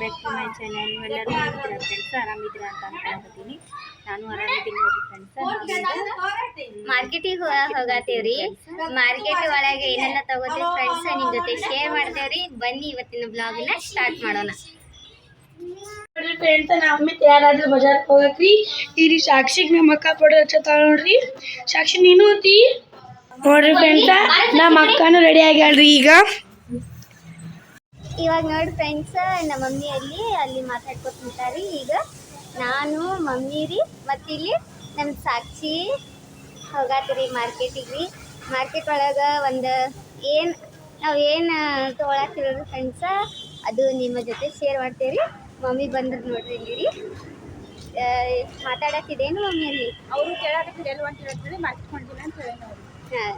Back to my channel ಎಲ್ಲರೂ ಹೇಗಿದ್ದೀರಾ friends ಆರಾಮಿದ್ದೀರಾ ಅಂತ ಅನ್ಕೊಂಡಿದ್ದೀನಿ. ನಾನು ಆರಾಮಿದ್ದೀನಿ ನೋಡಿ ಫ್ರೆಂಡ್ಸ್ ಮಾರ್ಕೆಟಿಗೆ ಹೋಗತ್ತೀವ್ರಿ ಮಾರ್ಕೆಟ್ ಒಳಗೆ ಏನೆಲ್ಲ ತಗೋತೀವಿ ಫ್ರೆಂಡ್ಸ್ ನಿಮ್ ಜೊತೆ ಶೇರ್ ಮಾಡ್ತೇವ್ರಿ. ಬನ್ನಿ ಇವತ್ತಿನ ಬ್ಲಾಗ್ನ ಸ್ಟಾರ್ಟ್ ಮಾಡೋಣ. ನೋಡ್ರಿ ಫ್ರೆಂಡ್ಸ್ ನಮ್ಮ ಮಮ್ಮಿ ತಯಾರಾದ್ರೆ ಬಜಾರ್ ಹೋಗಕ್ರಿ. ಇಲ್ಲಿ ಸಾಕ್ಷಿಗೆ ನಮ್ಮ ಅಕ್ಕ ಪಡೋ ಹಚ್ಚತ್ತಾಳ ನೋಡ್ರಿ. ಸಾಕ್ಷಿ ನೀನು ಅಂತಿ ನೋಡ್ರಿ ಫ್ರೆಂಡ್ಸ ನಮ್ಮ ಅಕ್ಕನೂ ರೆಡಿ ಆಗ್ಯಾಳ್ರಿ ಈಗ. ಇವಾಗ ನೋಡಿ ಫ್ರೆಂಡ್ಸ್ ನಮ್ಮ ಮಮ್ಮಿ ಅಲ್ಲಿ ಅಲ್ಲಿ ಮಾತಾಡ್ಕೊತ ನಿಂತಾರಿ. ಈಗ ನಾನು ಮಮ್ಮಿ ರೀ ಮತ್ತು ಇಲ್ಲಿ ನಮ್ಮ ಸಾಕ್ಷಿ ಹೋಗಾತಿರಿ ಮಾರ್ಕೆಟಿಗೆ ರೀ ಮಾರ್ಕೆಟ್ ಒಳಗೆ ಒಂದು ಏನು ನಾವು ಏನು ತೊಗೊಳತ್ತಿರೋದು ಫ್ರೆಂಡ್ಸ ಅದು ನಿಮ್ಮ ಜೊತೆ ಶೇರ್ ಮಾಡ್ತೀವಿ ರೀ ಮಮ್ಮಿ ಬಂದ್ರೆ ನೋಡ್ರಿ ಇಲ್ಲಿ ರೀ. ಮಾತಾಡತ್ತಿದೇನು ಮಮ್ಮಿ ಅಲ್ಲಿ? ಅವರು ಕೇಳಾಕತ್ತೀರಿ ಎಲ್ಲಿ ಅಂತ ಹೇಳ್ತೀರಿ ಮಾರ್ಕೆಟ್ ಅಂತ ಹೇಳಿ ಹಾಂ.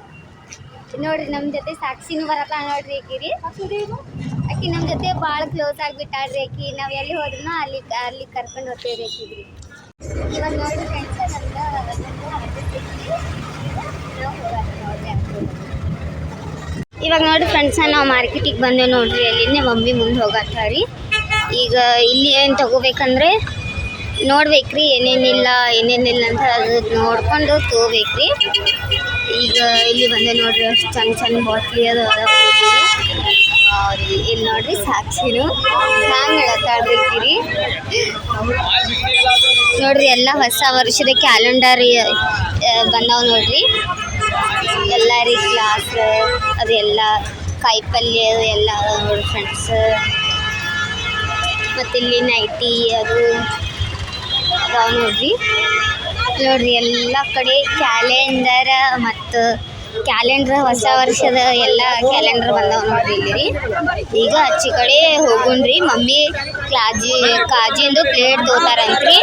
ನೋಡ್ರಿ ನಮ್ಮ ಜೊತೆ ಸಾಕ್ಷಿನೂ ಬರಲ್ಲ ನೋಡ್ರಿ ಈಗಿರಿ. ರೀ ಆಕಿ ನಮ್ಮ ಜೊತೆ ಭಾಳ ಕ್ಲೋಸ್ ಆಗಿಬಿಟ್ಟಾಳ್ರಿ ಆಕಿ. ನಾವು ಎಲ್ಲಿ ಹೋದ್ರೂ ಅಲ್ಲಿ ಅಲ್ಲಿ ಕರ್ಕೊಂಡು ಹೋಗ್ತೇವ್ರಿ ಆಕಿಗ್ರಿ ಇವಾಗ ನೋಡಿ ಇವಾಗ ನೋಡಿ ಫ್ರೆಂಡ್ಸ ನಾವು ಮಾರ್ಕೆಟಿಗೆ ಬಂದೇವು ನೋಡ್ರಿ. ಅಲ್ಲಿನೇ ಮಮ್ಮಿ ಮುಂದೆ ಹೋಗತ್ತಾರಿ ಈಗ ಇಲ್ಲಿ ಏನು ತಗೋಬೇಕಂದ್ರೆ ನೋಡ್ಬೇಕ್ರಿ, ಏನೇನಿಲ್ಲ ಏನೇನಿಲ್ಲ ಅಂತ ಅದು ನೋಡ್ಕೊಂಡು ತಗೋಬೇಕ್ರಿ. ಈಗ ಇಲ್ಲಿ ಬಂದೆ ನೋಡ್ರಿ, ಅಷ್ಟು ಚಂದ ಚಂದ ಬಾಟ್ಲಿ ಅದು ಇಲ್ಲಿ ನೋಡ್ರಿ ಸಾಕ್ಷಿನು ಹ್ಯಾಂಗ ಹೇಳತ್ತಾಡ್ಬೇಕಿರಿ ನೋಡ್ರಿ, ಎಲ್ಲ ಹೊಸ ವರ್ಷದ ಕ್ಯಾಲೆಂಡರ್ ಬಂದಾವ ನೋಡ್ರಿ. ಎಲ್ಲ ರೀ ಗ್ಲಾಸ್ ಅದೆಲ್ಲ ಕಾಯಿಪಲ್ಯ, ಅದು ಎಲ್ಲ ನೋಡ್ರಿ ಫ್ರೆಂಡ್ಸ್ ಮತ್ತು ಇಲ್ಲಿ ನೈಟಿ ಅದು ಅದಾವ ನೋಡ್ರಿ. ನೋಡ್ರಿ, ಎಲ್ಲ ಕಡೆ ಕ್ಯಾಲೆಂಡರ್ ಮತ್ತು ಕ್ಯಾಲೆಂಡರ್, ಹೊಸ ವರ್ಷದ ಎಲ್ಲ ಕ್ಯಾಲೆಂಡರ್ ಬಂದವ ನೋಡ್ರಿ ಇಲ್ಲಿ ರೀ ಈಗ ಆಚೆ ಕಡೆ ಹೋಗುಣ್ರಿ. ಮಮ್ಮಿ ಕಾಜಿ ಕಾಜಿಂದು ಪ್ಲೇಟ್ ತೋತಾರಂತ್ರಿ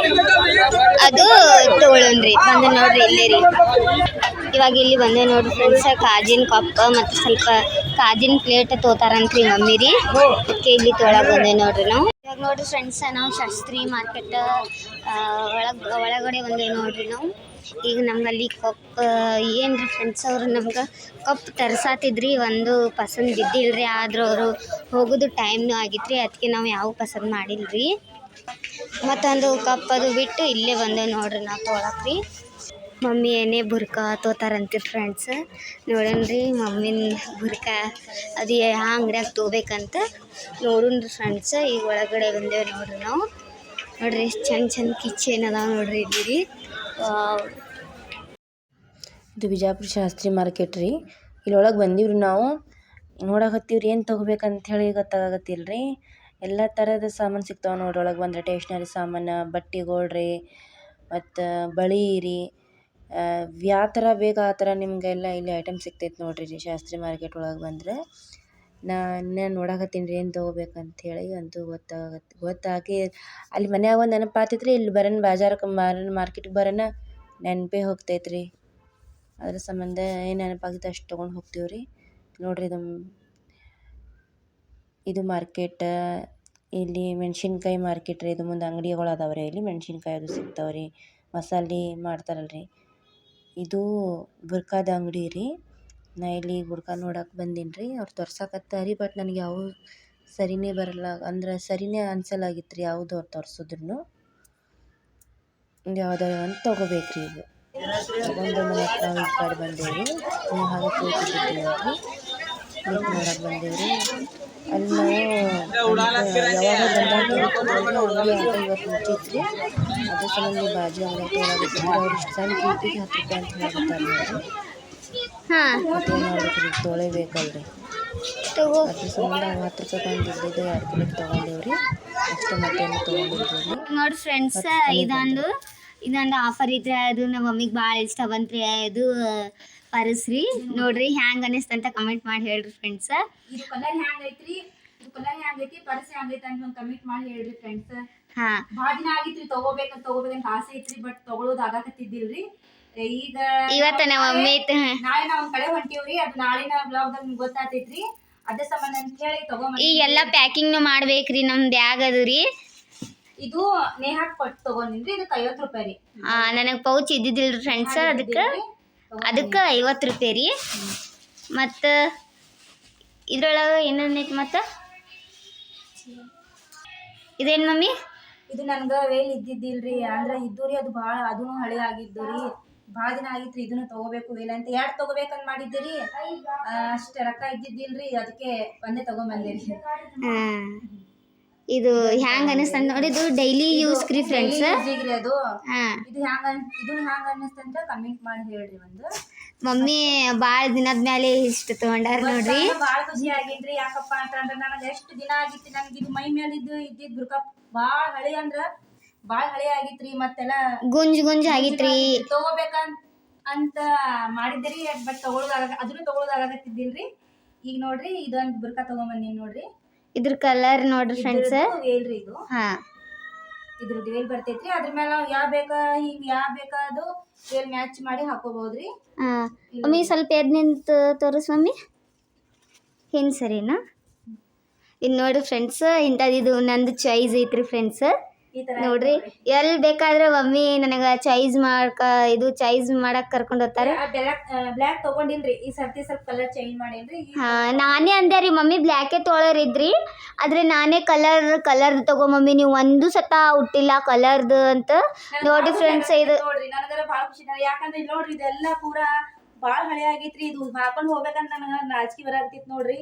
ಅದು ತೊಗೊಳನ್ರಿ ಬಂದು ನೋಡ್ರಿ ಇಲ್ಲೇ ರೀ ಇವಾಗ ಇಲ್ಲಿ ಬಂದೆ ನೋಡ್ರಿ ಫ್ರೆಂಡ್ಸ್ ಕಾಜಿನ ಕಪ್ ಮತ್ತು ಸ್ವಲ್ಪ ಕಾಜಿನ ಪ್ಲೇಟ್ ತೋತಾರಂತ್ರಿ ಮಮ್ಮಿ ರೀ ಅದಕ್ಕೆ ಇಲ್ಲಿ ತೊಳಗೆ ಬಂದೆ ನೋಡ್ರಿ ನಾವು. ಇವಾಗ ನೋಡ್ರಿ ಫ್ರೆಂಡ್ಸ್ ನಾವು ಶಾಸ್ತ್ರಿ ಮಾರ್ಕೆಟ್ ಒಳಗೆ, ಒಳಗಡೆ ಬಂದೆ ನೋಡ್ರಿ ನಾವು. ಈಗ ನಮ್ಮಲ್ಲಿ ಕಪ್ ಏನು ರೀ ಫ್ರೆಂಡ್ಸ್ ಅವರು ನಮ್ಗೆ ಕಪ್ ತರ್ಸಾತಿದ್ರಿ, ಒಂದು ಪಸಂದ್ ಬಿದ್ದಿಲ್ರಿ, ಆದ್ರೆ ಅವರು ಹೋಗೋದು ಟೈಮ್ನು ಆಗಿತ್ತು ರೀ ಅದಕ್ಕೆ ನಾವು ಯಾವ ಪಸಂದ್ ಮಾಡಿಲ್ರಿ. ಮತ್ತೊಂದು ಕಪ್ ಅದು ಬಿಟ್ಟು ಇಲ್ಲೇ ಬಂದು ನೋಡ್ರಿ ನಾವು ತೊಗೊಳಕ್ರಿ. ಮಮ್ಮಿ ಏನೇ ಬುರ್ಕ ತೋತಾರಂತೀರಿ ಫ್ರೆಂಡ್ಸ್ ನೋಡೋಣ್ರಿ ಮಮ್ಮಿನ ಬುರ್ಕ, ಅದು ಯಾವ ಅಂಗಡಿಯಾಗ ತೊಗೋಬೇಕಂತ ನೋಡೋಣ್ರಿ ಫ್ರೆಂಡ್ಸ್ ಈಗ ಒಳಗಡೆ ಬಂದೇವೆ ನೋಡ್ರಿ ನಾವು. ನೋಡ್ರಿ ಎಷ್ಟು ಚಂದ ಚಂದ ಕಿಚನ್ ಅದಾವೆ ನೋಡ್ರಿ ರೀ ವಾವ್. ಇದು ಬಿಜಾಪುರ ಶಾಸ್ತ್ರಿ ಮಾರ್ಕೆಟ್ ರೀ. ಇಲ್ಲೊಳಗೆ ರೀ ನಾವು. ನೋಡಕತ್ತೀವಿ ರೀ ಏನು ತೊಗೋಬೇಕಂತ ಹೇಳಿ ಗೊತ್ತಾಗತ್ತಿಲ್ಲ ರೀ ಎಲ್ಲ ಥರದ ಸಾಮಾನು ಸಿಗ್ತಾವೆ ನೋಡ್ರಿ, ಒಳಗೆ ಬಂದರೆ ಟೇಷ್ನರಿ ಸಾಮಾನು, ಬಟ್ಟೆಗಳು ರೀ, ಮತ್ತು ಬಳಿ ರೀ. ಯಾವ ಥರ ಬೇಕು ಆ ಥರ ನಿಮಗೆಲ್ಲ ಇಲ್ಲಿ ಐಟಮ್ ಸಿಗ್ತೈತೆ ನೋಡಿರಿ ಶಾಸ್ತ್ರಿ ಮಾರ್ಕೆಟ್ ಒಳಗೆ ಬಂದರೆ. ನಾನು ನೋಡಕತ್ತೀನಿ ರೀ ಏನು ತೊಗೋಬೇಕಂತ ಹೇಳಿ ಅಂತೂ ಗೊತ್ತಾಗತ್ತೆ ಗೊತ್ತಾಗಿ ಅಲ್ಲಿ ಮನ್ಯಾಗ ಒಂದು ನೆನಪು ರೀ ಇಲ್ಲಿ ಬರೋಣ ಬಾಜಾರಕ್ಕೆ ಮಾರನ್ ಮಾರ್ಕೆಟ್ಗೆ ಬರೋಣ ನೆನಪೇ ಹೋಗ್ತೈತೆ ರೀ ಅದ್ರ ಸಂಬಂಧ ಏನು ನೆನಪಾಗುತ್ತೆ ಅಷ್ಟು ತೊಗೊಂಡು ಹೋಗ್ತೀವಿ ರೀ. ನೋಡಿರಿ ಇದು ಇದು ಮಾರ್ಕೆಟ್ ಇಲ್ಲಿ ಮೆಣ್ಸಿನ್ಕಾಯಿ ಮಾರ್ಕೆಟ್ ರೀ, ಇದು ಮುಂದೆ ಅಂಗಡಿಗಳು ಅದಾವೆ ರೀ, ಇಲ್ಲಿ ಮೆಣ್ಸಿನ್ಕಾಯಿ ಅದು ಸಿಗ್ತಾವೆ ರೀ, ಮಸಾಲೆ ಮಾಡ್ತಾರಲ್ಲ ರೀ ಇದು ಬುರ್ಕಾದ ಅಂಗಡಿ ರೀ. ನಾ ಇಲ್ಲಿ ಬುರ್ಕಾ ನೋಡಕ್ಕೆ ಬಂದೀನಿ ರೀ ಅವ್ರು ತೋರ್ಸಕತ್ತಾರಿ ಬಟ್ ನನಗೆ ಯಾವ ಸರಿನೇ ಬರಲ್ಲ, ಅಂದ್ರೆ ಸರಿನೇ ಅನ್ಸಲಾಗಿತ್ತು ರೀ ಯಾವುದು ಅವ್ರು ತೋರ್ಸಿದ್ರು ಯಾವ್ದಾರ ಒಂದು ತೊಗೋಬೇಕು ರೀ ಈಗ ತಗೊಂಡು ಮನೆಗೆ ಹತ್ರ ಈ ಕಡೆ ಬಂದೇವಿ ನೀವು ಹಾಗೆ ಕೂತಿದ್ದೀವಿ ನೋಡಕ್ಕೆ ಬಂದೇವ್ರಿ. ಅಲ್ಲಿ ನಾವು ಯಾವಾಗ ಬಂದಾಗ ಇವತ್ತು ಮುಚ್ಚಿತ್ತು ರೀ ಅದ್ರ ಸಂಬಂಧ ಬಾಜು ಅಂಗಡಿ ಅವ್ರು ಇಷ್ಟು ಸಣ್ಣ ಕ್ಲಿಪಿಗೆ ಹತ್ತು ರೂಪಾಯಿ ಅಂತ ಹೇಳ್ತಾರೆ ಹಾಂ. ತಗೋ ಅದ್ರ ಸಂಬಂಧ ನಾವು ಹತ್ತು ರೂಪಾಯಿ ಬಂದಿದ್ದು ಎರಡು ಕಿಲೋಕ್ಕೆ ತೊಗೊಂಡೇವ್ರಿ. ಅಷ್ಟು ಮತ್ತೇನು ತೊಗೊಂಡಿದ್ವಿ ನೋಡಿ ಫ್ರೆಂಡ್ಸ್ ಇದೊಂದು ಇದೊಂದು ಆಫರ್ ಇದ್ರೆ ಅದು ನಮ್ಮ ಮಮ್ಮಿಗೆ ಭಾಳ ಇಷ್ಟ ಬಂತ್ರಿ ಅದು ಪರಸ್ರಿ. ನೋಡ್ರಿ ಹ್ಯಾಂಗ ಅನಿಸ್ತಂತ ಕಮೆಂಟ್ ಮಾಡಿ ಹೇಳ್ರಿ ಫ್ರೆಂಡ್ಸ್ ಇದು ಕಲರ್ ಹ್ಯಾಂಗ್ ಐತ್ರಿ? ಇದು ಕಲರ್ ಹ್ಯಾಂಗ್ ಐತಿ? ಪರ್ಸ್ ಹ್ಯಾಂಗ್ ಐತಿ ಅಂತ ಒಂದು ಕಮೆಂಟ್ ಮಾಡಿ ಹೇಳ್ರಿ ಫ್ರೆಂಡ್ಸ್ ಹಾ. ಭಾಳ ದಿನ ಆಗಿತ್ರಿ ತಗೋಬೇಕಂತ ತಗೋಬೇಕಂತ ಆಸೆ ಐತ್ರಿ ಬಟ್ ತಗೊಳೋದು ಆಗಾಕತ್ತಿದ್ದಿಲ್ರಿ. ಈಗ ಇವತ್ತ ನಮ್ಮ ಮಮ್ಮಿ ನಾಳೆ ನಾವ್ ಒಂದ್ ಕಡೆ ಹೊಂಟಿವ್ರಿ. ಅದು ನಾಳಿನ ಬ್ಲಾಗ್ದಾಗ ನಿಮ್ಗೆ ಗೊತ್ತಾತೈತ್ರಿ. ಅದ ಸಂಬಂಧ ಅಂತ ಹೇಳಿ ತಗೊಂಡ್ ಈ ಎಲ್ಲ ಪ್ಯಾಕಿಂಗ್ನು ಮಾಡ್ಬೇಕ್ರಿ ನಮ್ದು ಬ್ಯಾಗ್ ಅದು ರೀ? ಇದು ನೇಹಾಕ್ ಕೊಟ್ಟು ತಗೊಂಡಿನ್ರಿ. ಇದಕ್ಕೆ ಐವತ್ತು ರೂಪಾಯಿ ರೀ. ನನಗೆ ಪೌಚ್ ಇದ್ದಿದ್ದಿಲ್ರಿ ಫ್ರೆಂಡ್ಸ್ ಅದಕ್ಕೆ? ಅದಕ್ಕೆ ಐವತ್ತು ರೂಪಾಯಿ ರೀ. ಮತ್ತು ಇದ್ರೊಳಗೆ ಏನೇನೈತಿ ಮತ್ತು? ಇದೇನು ಮಮ್ಮಿ? ಇದು ನನ್ಗೆ ವೇಲ್ ಇದ್ದಿದ್ದಿಲ್ರಿ. ಅಂದ್ರೆ ಇದ್ದು ರೀ ಅದು ಭಾಳ ಅದೂ ಹಳೆ ಆಗಿದ್ದು ರೀ. ಭಾಳ ದಿನ ಆಗಿತ್ರಿ ಇದನ್ನು ತಗೋಬೇಕು ಇಲ್ಲ ಅಂತ. ಎರಡು ತಗೋಬೇಕಂತ ಮಾಡಿದ್ದೀರಿ? ಅಷ್ಟು ರೊಕ್ಕ ಇದ್ದಿದ್ದಿಲ್ರಿ ಅದಕ್ಕೆ ಒಂದೇ ತಗೊಂಬಂದಿರಿ. ಇದು ಹ್ಯಾಂಗ್ ಅನಿಸ್ತಂತ ನೋಡಿ ಇದು ಡೈಲಿ ಯೂಸ್ ಕ್ರಿ ಫ್ರೆಂಡ್ಸ್ ಅದು. ಇದು ಹ್ಯಾಂಗ ಇದು ಹ್ಯಾಂಗ ಅನಿಸ್ತಂತ ಕಮೆಂಟ್ ಮಾಡಿ ಹೇಳ್ರಿ ಒಂದು. ಮಮ್ಮಿ ಭಾಳ ದಿನದ ಮೇಲೆ ಇಷ್ಟು ತಗೊಂಡಾರ ನೋಡ್ರಿ. ಭಾಳ ಖುಷಿ ಆಗೇನ್ರಿ ಯಾಕಪ್ಪ ಅಂತಂದ್ರೆ ನನಗೆ ಎಷ್ಟು ದಿನ ಆಗಿತ್ತು. ನನಗೆ ಇದು ಮೈ ಮೇಲೆ ಇದ್ದು ಇದ್ದಿದ್ ಬುರ್ಕಪ್ ಭಾಳ ಹಳಿ ಅಂದ್ರ ಭಾಳ ಹಳೆ ಆಗಿತ್ರಿ ಮತ್ತೆಲ್ಲ ಗುಂಜ್ ಗುಂಜ್ ಆಗಿತ್ರಿ. ತಗೋಬೇಕಂತ ಅಂತ ಮಾಡಿದ್ರಿ ಬಟ್ ತಗೊಳ್ಳೋದಾಗ ಅದನ್ನು ತಗೊಳ್ಳೋದಾಗತ್ತಿದ್ದಿಲ್ರಿ ಈಗ ನೋಡ್ರಿ ಇದೊಂದು ಬುರ್ಕ ತಗೊಂಬಂದಿನಿ ನೋಡ್ರಿ. ಇದ್ರ ಕಲರ್ ನೋಡ್ರಿ ಫ್ರೆಂಡ್ಸ್ ಏನ್ರಿ ಇದು. ಹಾ. ಇದ್ರದ್ದು ವೇಲ್ ಬರ್ತೈತ್ರಿ ಅದ್ರ ಮೇಲೆ ನಾವು ಯಾವ ಬೇಕ ಹಿಂಗ್ ಯಾವ ಬೇಕಾದು ವೇಲ್ ಮ್ಯಾಚ್ ಮಾಡಿ ಹಾಕೋಬಹುದ್ರಿ. ಹಾ. ಮಮ್ಮಿ ಸ್ವಲ್ಪ ಎದ್ ನಿಂತು ತೋರಿಸ್ ಮಮ್ಮಿ ಹಿಂಗೆ ಸರಿನಾ? ಇನ್ನು ನೋಡ್ರಿ ಫ್ರೆಂಡ್ಸ್ ಇಂಥದ್ದು ಇದು ನಂದು ಚಾಯ್ಸ್ ಐತ್ರಿ ಫ್ರೆಂಡ್ಸ್ ನೋಡ್ರಿ ಎಲ್ಲಿ ಬೇಕಾದ್ರೆ ಮಮ್ಮಿ ನನಗೆ ಚಾಯ್ಸ್ ಮಾಡ್ಕ ಇದು ಚಾಯ್ಸ್ ಮಾಡಕ್ ಕರ್ಕೊಂಡ್ ಹೋಗ್ತಾರೆ. ಬ್ಲ್ಯಾಕ್ ತಗೊಂಡಿಲ್ರಿ ಈ ಸರ್ತಿ ಸ್ವಲ್ಪ ಕಲರ್ ಚೇಂಜ್ ಮಾಡೇನ್ರಿ. ಹಾ ನಾನೇ ಅಂದೆ ರೀ ಮಮ್ಮಿ ಬ್ಲ್ಯಾಕೆ ಇದ್ರಿ ಆದ್ರೆ ನಾನೇ ಕಲರ್ ಕಲರ್ ತಗೋ ಮಮ್ಮಿ ನೀವು ಒಂದು ಸತ ಹುಟ್ಟಿಲ್ಲ ಕಲರ್ದು ಅಂತ. ನೋಡಿ ಫ್ರೆಂಡ್ಸ್ ಇದು. ನೋಡ್ರಿ. ನನಗರ ಭಾಳ ಖುಷಿ ಯಾಕಂದ್ರೆ ನೋಡ್ರಿ ಇದೆಲ್ಲ ಪೂರಾ ಭಾಳ ಹಳೆ ಆಗೈತ್ರಿ. ಇದು ಹಾಕೊಂಡ್ ಹೋಗ್ಬೇಕಂತ ನನಗ ನಾಚಿಕೆ ಬರಾಕತ್ತಿತ್ ನೋಡ್ರಿ.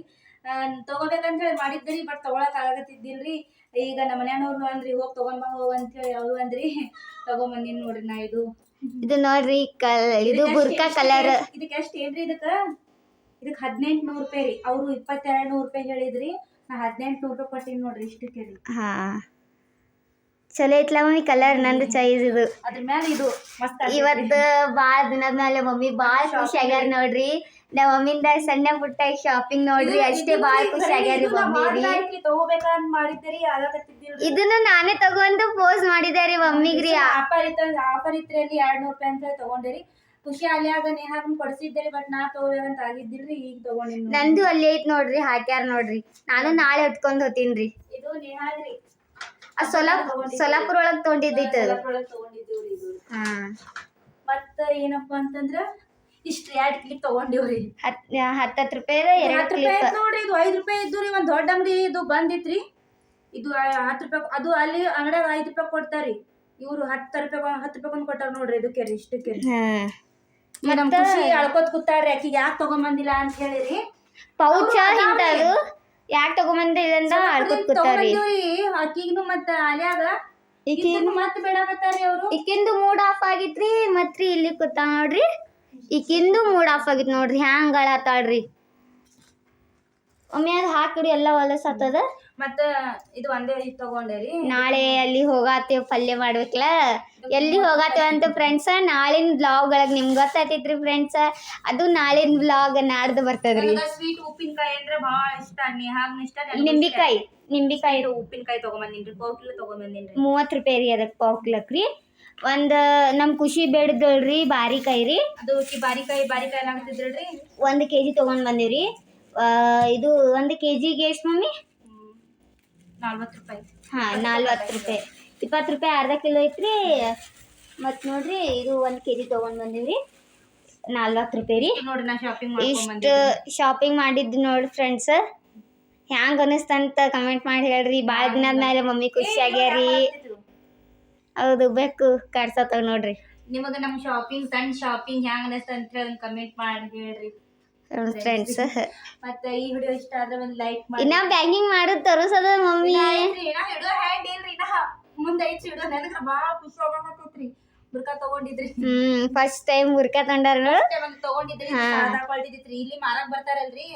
ತಗೋಬೇಕಂತ ಹೇಳಿ ಮಾಡಿದ್ರಿ ಬಟ್ ತಗೊಳಕ್ ಆಗತ್ತಿದ್ದಿಲ್ರಿ. ಈಗ ನಮ್ಮ ಮನೆಯವ್ರು ಅಂದ್ರಿ ಹೋಗ್ ತಗೊಂಡ್ ಬಾ ಹೋಗ್ ಅಂತ ಹೇಳಿ ಅವ್ರು ಅಂದ್ರಿ ತಗೊಂಬಂದಿನಿ ನೋಡ್ರಿ ನಾ ಇದು. ಇದು ನೋಡ್ರಿ ಕಲ್ ಇದು ಬುರ್ಕಾ ಕಲರ್. ಇದಕ್ಕೆ ಎಷ್ಟ್ ಏನ್ರಿ ಇದಕ್ಕ. ಇದಕ್ಕೆ ಹದಿನೆಂಟು ನೂರು ರೂಪಾಯಿ ರೀ. ಅವ್ರು ಇಪ್ಪತ್ತೆರಡು ನೂರು ರೂಪಾಯಿ ಹೇಳಿದ್ರಿ ನಾ ಹದಿನೆಂಟು ನೂರು ರೂಪಾಯಿ ಕೊಟ್ಟಿನಿ ನೋಡ್ರಿ ಇಷ್ಟಕ್ಕೆ ರೀ. ಹಾ. ಚಲೋ ಐತ್ಲ ಮಮ್ಮಿ ಕಲರ್ ನಂದು ಚಾಯ್ಸ್ ಇದು. ಅದ್ರ ಇದು ಮಸ್ತ್ ಇವತ್ತು ಭಾಳ ದಿನದ ಮೇಲೆ ಮಮ್ಮಿ ಭಾಳ ಖುಷಿ ಆಗ್ಯಾರ ನೋಡ್ರಿ. ನಮ್ಮ ಮಮ್ಮಿಂದ ಸಣ್ಣ ಪುಟ್ಟ ಶಾಪಿಂಗ್ ನೋಡ್ರಿ ಅಷ್ಟೇ ಭಾಳ ಖುಷಿ ಆಗ್ಯಾರ ಮಮ್ಮಿ ತಗೋಬೇಕಂತ ಇದನ್ನು ನಾನೇ ತಗೊಂಡು ಪೋಸ್ ಮಾಡಿದೆ ರೀ ಮಮ್ಮಿಗ್ರಿ ಆಫರ್ ಇತ್ತು ಆಫರ್ ಇತ್ತು ಅಲ್ಲಿ ಎರಡು ನೂರ್ ರೂಪಾಯಿ ಅಂತ ಹೇಳಿ ತಗೊಂಡಿರಿ. ಖುಷಿ ಅಲ್ಲಿ ಆಗ ನೇಹಾಗನ್ ಕೊಡ್ಸಿದ್ದೀರಿ ಬಟ್ ನಾ ತಗೋಬೇಕಂತ ಆಗಿದ್ದಿಲ್ರಿ ಈಗ ತಗೊಂಡಿನಿ ನಂದು ಅಲ್ಲಿ ಐತ್ ನೋಡ್ರಿ ಹಾಕ್ಯಾರ ನೋಡ್ರಿ. ನಾನು ನಾಳೆ ಹೊತ್ಕೊಂಡ್ ಹೋತೀನ್ರಿ. ಇದು ನೇಹಾಗ್ರಿ ಆ ಸೊಲಾಪ್ ಸೊಲಾಪುರ ಒಳಗ್ ತೊಗೊಂಡಿದ್ದೈತೆ ಅದು ಒಳಗ್ ತಗೊಂಡಿದ್ದೀವ್ರಿ ಇದು. ಹಾ. ಮತ್ತ ಏನಪ್ಪಾ ಅಂತಂದ್ರ ಇಷ್ಟ ಎರಡ್ ಕ್ಲಿಪ್ ತಗೊಂಡಿವ್ರಿ. ಹತ್ ಹತ್ತತ್ತು ರೂಪಾಯಿ ಎರಡು ಹತ್ತು ರೂಪಾಯಿ ಕ್ಲಿಪ್ ಐತ್ ನೋಡ್ರಿ ಇದು ಐದ್ ರೂಪಾಯಿ ಇದ್ದು ರೀ ಒಂದ್ ದೊಡ್ಡ ಅಂಗಡಿ ಇದು ಬಂದಿತ್ರಿ. ಇದು ಆ- ಹತ್ತು ರೂಪಾಯಿ ಅದು ಅಲ್ಲಿ ಅಂಗಡಿಯಾಗ ಐದ್ ರೂಪಾಯಿ ಕೊಡ್ತಾರಿ. ಇವ್ರು ಹತ್ತು ರೂಪಾಯಿ ಹತ್ತು ರೂಪಾಯಿ ಒಂದ್ ಕೊಟ್ಟಾರ ನೋಡ್ರಿ ಇದಕ್ಕೆ ರೀ ಇಷ್ಟಕ್ಕೆ. ರೀ ಹಾ. ಈಗ ನಮ್ ಖುಷಿ ಅಳ್ಕೋತ್ ಕೂತಾಳ್ರಿ ಆಕಿಗೆ ಯಾಕೆ ತಗೊಂಬಂದಿಲ್ಲ ಅಂತ ಹೇಳಿರಿ. ಪೌಚ ಇಂಥದು. ಯಾಕೆ ತಗೊಂಬಂದಿಲ್ಲ ಆಡ್ಕೊತ್ ಕೂತಾರಿ ಆಕಿಗ್ನು ಮತ್ತ ಅಲ್ಯಾಗ ಈಕಿನ್ ಮತ್ತೆ ಮತ್ತ ಬೇಡಾಕತ್ತಾರಿ ಅವರು. ಈಕಿಂದು ಮೂಡ್ ಆಫ್ ಆಗಿತ್ರಿ ಮತ್ರಿ ಇಲ್ಲಿ ಕೂತ ನೋಡ್ರಿ. ಈಕಿಂದು ಮೂಡ್ ಆಫ್ ಆಗಿತ್ ನೋಡ್ರಿ ಹ್ಯಾಂಗ ಅಳತಾಳ್ರಿ. ಒಮ್ಮೆ ಅದು ಹಾಕಿಡಿ ಎಲ್ಲ ಹೊಲಸತ್ತದ ಮತ್ತ ಇದು ಒಂದೇ ತಗೊಂಡೆ ರೀ. ನಾಳೆ ಅಲ್ಲಿ ಹೋಗಾತೀವಿ ಪಲ್ಯ ಮಾಡ್ಬೇಕಲ್ಲ? ಎಲ್ಲಿ ಹೋಗಾತೀವಿ ಅಂತ ಫ್ರೆಂಡ್ಸ ನಾಳಿನ ಬ್ಲಾಗ್ ಒಳಗ್ ನಿಮ್ಗೆ ಗೊತ್ತಾತೈತ್ರಿ ಫ್ರೆಂಡ್ಸ ಅದು ನಾಳಿನ ಬ್ಲಾಗ್ ನಾಡ್ದು ಬರ್ತದ್ರಿ. ಸ್ವೀಟ್ ಉಪ್ಪಿನಕಾಯಿ ಅಂದ್ರೆ ಬಹಳ ಇಷ್ಟ ನೇಹಾಗ್ನು ಇಷ್ಟ ನನಗೂ ಇಷ್ಟ. ನಿಂಬಿಕಾಯಿ ನಿಂಬಿಕಾಯಿ. ಇದು ಉಪ್ಪಿನಕಾಯಿ ತಗೊಂಬಂದಿನ್ರಿ ಪಾವ್ ಕಿಲೋ ತಗೊಂಬಂದಿನ್ರಿ. ಮೂವತ್ತು ರೂಪಾಯಿ ರೀ ಅದಕ್ಕೆ ಪಾವ್ ಕಿಲೋಕ್ ರೀ. ಒಂದು ನಮ್ಮ ಖುಷಿ ಬೇಡದಳ್ರಿ ಬಾರಿಕಾಯಿ ರೀ. ಅದು ಬಾರಿಕಾಯಿ ಬಾರಿಕಾಯಿ ಏನಾಗ್ತಿದ್ರಲ್ರಿ ಒಂದು ಕೆ ಜಿ ತೊಗೊಂಡು ಬಂದೀವಿ ಇದು ಒಂದು ಕೆ ಜಿಗೆ ಎಷ್ಟು ಮಮ್ಮಿ? ನಲ್ವತ್ತು ರೂಪಾಯಿ. ಹಾಂ ನಲ್ವತ್ತು ರೂಪಾಯಿ. ಇಪ್ಪತ್ತು ರೂಪಾಯಿ ಅರ್ಧ ಕಿಲೋ ಐತ್ರಿ ಮತ್ತು ನೋಡ್ರಿ ಇದು ಒಂದು ಕೆ ಜಿ ತೊಗೊಂಡು ಬಂದೀವಿ ನಲ್ವತ್ತು ರೂಪಾಯಿ ರೀ. ನೋಡಿ ನಾ ಶಾಪಿಂಗ್ ಇಷ್ಟು ಶಾಪಿಂಗ್ ಮಾಡಿದ್ದು ನೋಡಿ ಫ್ರೆಂಡ್ಸ್ ಹ್ಯಾಂಗ ಅನಿಸ್ತಂತ ಕಮೆಂಟ್ ಮಾಡಿ ಹೇಳ್ರಿ. ಭಾಳ ದಿನದ ಮೇಲೆ ಮಮ್ಮಿ ಖುಷಿ ಆಗ್ಯಾರಿ. ಹೌದು ಬೇಕು ಕಾಡ್ಸತ್ತಾಗ ನೋಡ್ರಿ. ನಿಮಗೆ ನಮ್ಮ ಶಾಪಿಂಗ್ ಸಣ್ಣ ಶಾಪಿಂಗ್ ಹ್ಯಾಂಗ ಅನಿಸ್ತಂತ ಕಮೆಂಟ್ ಮಾಡಿ ಹೇಳ್ರಿ. ಫ್ರೆಂಡ್ಸ್ ಮತ್ತೆ ಈ ವಿಡಿಯೋ ಇಷ್ಟ ಆದ್ರೆ ಒಂದು ಲೈಕ್ ಮಾಡಿ. ಇನ್ನ ಬ್ಯಾಂಕಿಂಗ್ ಮಾಡೋದು ತೋರಿಸೋದ ಮಮ್ಮಿ. ಇನ್ನ ಹಿಡೋ ಹ್ಯಾಂಡ್ ಇಲ್ರಿ ನಾ ಮುಂದೆ ಐತಿ ಹಿಡೋ ನನಗೆ ಭಾಳ ಖುಷಿ ಆಗಕತ್ತೈತ್ರಿ ಬುರ್ಕಾ ತಗೊಂಡಿದ್ರಿ. ಹ್ಮ್ ಫಸ್ಟ್ ಟೈಮ್ ಹುರ್ಕ ತಂಡಾರ ತಗೊಂಡಿದ್ರಿ ಸಾದಾ ಕ್ವಾಲಿಟಿ ಇಲ್ಲಿ ಮಾರಕ್ ಬರ್ತಾರಲ್ರಿ.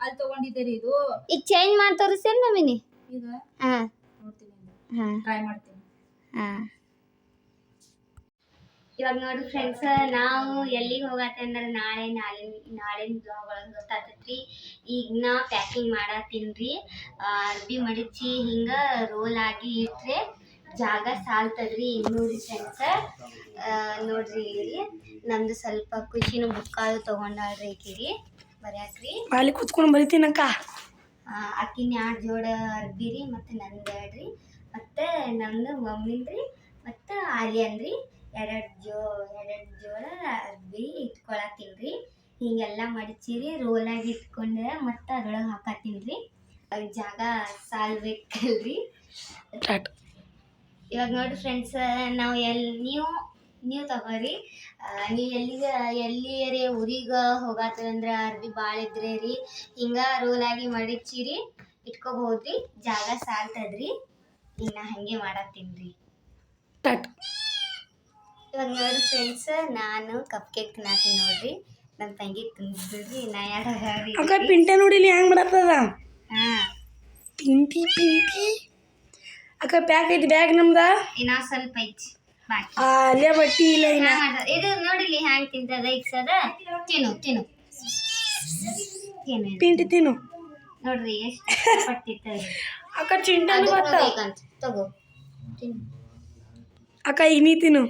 ಅಲ್ಲಿ ತಗೊಂಡಿದ್ದೀರಿ ಇದು. ಈಗ ಚೇಂಜ್ ಮಾಡಿ ತೋರಿಸ್ತೇನೆ ಮಮ್ಮಿನಿ ಇದು? ಹಾ. ನೋಡ್ತೀನಿ. ಟ್ರೈ ಮಾಡ್ತೀನಿ. ಹಾಂ. ಇವಾಗ ನೋಡಿ ಫ್ರೆಂಡ್ಸ್ ನಾವು ಎಲ್ಲಿಗೆ ಹೋಗತ್ತೆ ಅಂದ್ರೆ ನಾಳೆ ನಾಳೆ ನಾಳಿನ ಬ್ಲಾಗ್ ಒಳಗೆ ಗೊತ್ತಾಗ್ತೈತ್ರಿ ಈಗ ನಾ ಪ್ಯಾಕಿಂಗ್ ಮಾಡತ್ತೀನಿ ರೀ. ಅರ್ಬಿ ಮಡಚಿ ಹಿಂಗೆ ರೋಲ್ ಆಗಿ ಇಟ್ಟರೆ ಜಾಗ ಸಾಲ್ತದ್ರಿ ಇನ್ನೂರಿ ಫ್ರೆಂಡ್ಸ್ ನೋಡ್ರಿ ಇಲ್ಲಿ ನಮ್ದು ಸ್ವಲ್ಪ ಖುಷಿನೂ ಬುಕ್ಕಾಳು ತೊಗೊಂಡಾಳ್ರಿ ಈಕಿರಿ ಬರ್ಯಾಕ್ರಿ. ಅಲ್ಲಿ ಕೂತ್ಕೊಂಡು ಬರಿತೀನಕ್ಕ. ಅಕ್ಕಿನ ಎರಡು ಜೋಡ ಅರ್ಬಿ ರೀ ಮತ್ತು ನಂದು ಎರಡು ರೀ ಮತ್ತು ನಮ್ದು ಮಮ್ಮಿನ ರೀ ಮತ್ತು ಆಲಿಯನ್ ರೀ. ಎರಡು ಜೋ ಎರಡು ಜೋಳ ಅರ್ಬಿ ಇಟ್ಕೊಳತ್ತೀನಿ ರೀ ಹೀಗೆಲ್ಲ ಮಡಚಿರಿ ರೋಲಾಗಿ ಇಟ್ಕೊಂಡೆ ಮತ್ತೆ ಅದ್ರೊಳಗೆ ಹಾಕತ್ತೀನಿ ರೀ ಜಾಗ ಸಾಲ್ಬೇಕಲ್ರಿ. ಇವಾಗ ನೋಡಿ ಫ್ರೆಂಡ್ಸ್ ನಾವು ಎಲ್ಲಿ ನೀವು ನೀವು ತಗೋರಿ. ನೀವು ಎಲ್ಲಿಗೆ ಎಲ್ಲಿಯರಿ ಊರಿಗೆ ಹೋಗತ್ತಂದ್ರೆ ಅರ್ಬಿ ಭಾಳ ಇದ್ರೆ ರೀ ಹಿಂಗೆ ಆಗಿ ಮಡಿಚಿರಿ ಇಟ್ಕೋಬಹುದ್ರಿ ಜಾಗ ಸಾಲ್ತದ್ರಿ. ಈಗ ನಾ ಹಾಗೆ ಮಾಡತ್ತೀನಿ ರೀ ಇವಾಗ ನೋಡಿ ಫ್ರೆಂಡ್ಸ್ ನಾನು ಕಪ್ ಕೇಕ್ ತಿನ್ನತ್ತೀನಿ ನೋಡ್ರಿ. ನನ್ನ ತಂಗಿ ತಿಂದ್ಬಿಡ್ರಿ ನಾ ಯಾರು ಅಕ್ಕ ಪಿಂಟೆ ನೋಡಿಲಿ ಹೆಂಗೆ ಮಾಡತ್ತದ ಹಾಂ. ಪಿಂಟಿ ಪಿಂಟಿ. ಅಕ್ಕ ಬ್ಯಾಗ್ ಐತಿ ಬ್ಯಾಗ್ ನಮ್ದ? ಇನ್ನೂ ಸ್ವಲ್ಪ ಐತಿ ಬಾಕಿ. ಆ, ಅಲ್ಲೇ ಬಟ್ಟಿ ಇಲ್ಲ ಇನ್ನ. ಹ್ಯಾಂಗ್ ಮಾಡ್ತದ? ಇದು ನೋಡಿಲಿ ಹ್ಯಾಂಗ್ ತಿಂತದ ಇಕ್ಸದ ತಿನ್ನು ತಿನ್ನು. ತಿನ್ನು. ಪಿಂಟಿ ತಿನ್ನು. ನೋಡ್ರಿ ಎಷ್ಟು ಪಟ್ಟಿರ್ತದೆ ಅಕ್ಕ ಚಿಂಟನು ಅದು ಬತ್ತ ತಗೋ. ತಿನ್ನು. ಅಕ್ಕ ಈಗ ನೀ ತಿನ್ನು.